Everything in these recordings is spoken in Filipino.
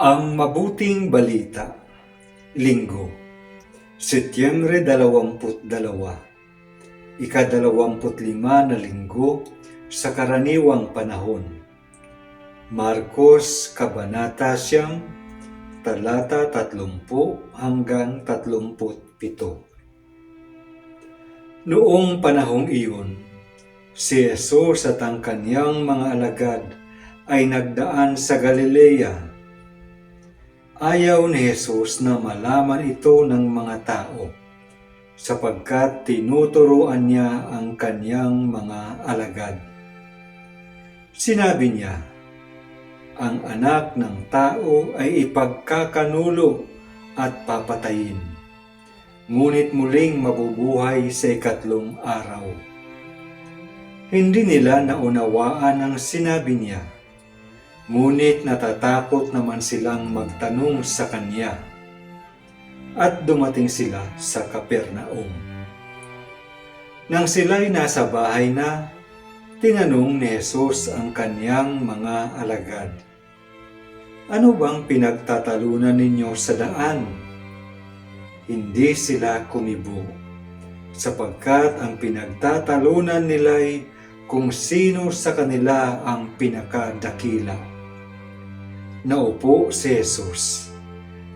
Ang mabuting balita, Linggo, Setyembre 22, ikadalawamput-lima na linggo sa karaniwang panahon. Marcos Kabanata Siyam, talata 30 hanggang 37. Noong panahong iyon, si Jesus at ang kanyang mga alagad ay nagdaan sa Galilea Ayaw ni Jesus na malaman ito ng mga tao sapagkat tinuturoan niya ang kanyang mga alagad. Sinabi niya, ang anak ng tao ay ipagkakanulo at papatayin, ngunit muling mabubuhay sa ikatlong araw. Hindi nila naunawaan ang sinabi niya Ngunit natatakot naman silang magtanong sa kanya. At dumating sila sa Kapernaum. Nang sila'y nasa bahay na, tinanong ni Jesus ang kanyang mga alagad. Ano bang pinagtatalunan ninyo sa daan? Hindi sila kumibo, sapagkat ang pinagtatalunan nila'y kung sino sa kanila ang pinakadakila. Naupo si Jesus.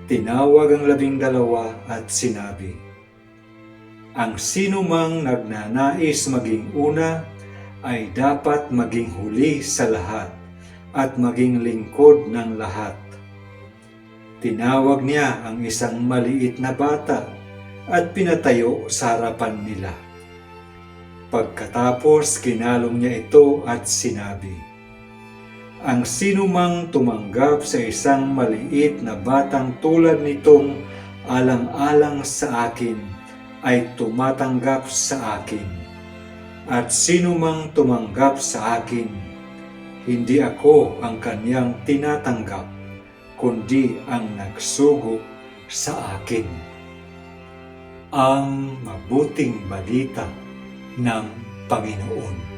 Tinawag ang labing dalawa at sinabi, Ang sino mang nagnanais maging una ay dapat maging huli sa lahat at maging lingkod ng lahat. Tinawag niya ang isang maliit na bata at pinatayo sa harapan nila. Pagkatapos kinalong niya ito at sinabi, ang sinumang tumanggap sa isang maliit na batang tulad nitong alang-alang sa akin ay tumatanggap sa akin. At sinumang tumanggap sa akin, hindi ako ang kanyang tinatanggap, kundi ang nagsugo sa akin. Ang mabuting balita ng Panginoon.